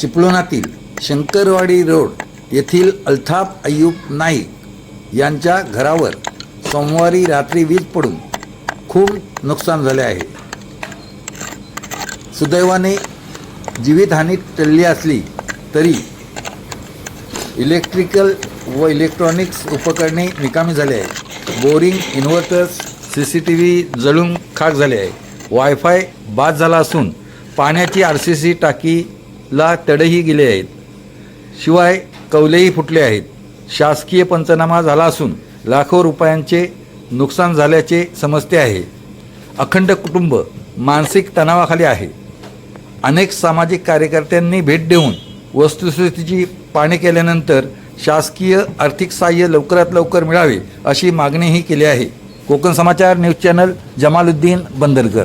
चिपळुणातील Shankarwadi road येथील अल्थाफ अय्यूब नाईक यांच्या घरावर सोमवारी रात्री वीज पडून खूप नुकसान झाले आहे. सुदैवाने जीवितहानी टळली असली तरी इलेक्ट्रिकल व इलेक्ट्रॉनिक्स उपकरणे निकामी झाले आहेत. Boring inverters C C T V जळून खाक झाले आहे. वायफाय बाद झाला असून पाण्याची आर सी सी टाकीला तडेही गेले आहेत. शिवाय कौलेही फुटले आहेत. शासकीय पंचनामा झाला असून लाखो रुपयांचे नुकसान झाल्याचे समजते आहे. अखंड कुटुंब मानसिक तणावाखाली आहे. अनेक सामाजिक कार्यकर्त्यांनी भेट देऊन वस्तुस्थितीची पाहणी केल्यानंतर शासकीय आर्थिक सहाय्य लवकरात लवकर मिळावे अशी मागणीही केली आहे. Konkan Samachar news channel Jamaluddin Bandarkar.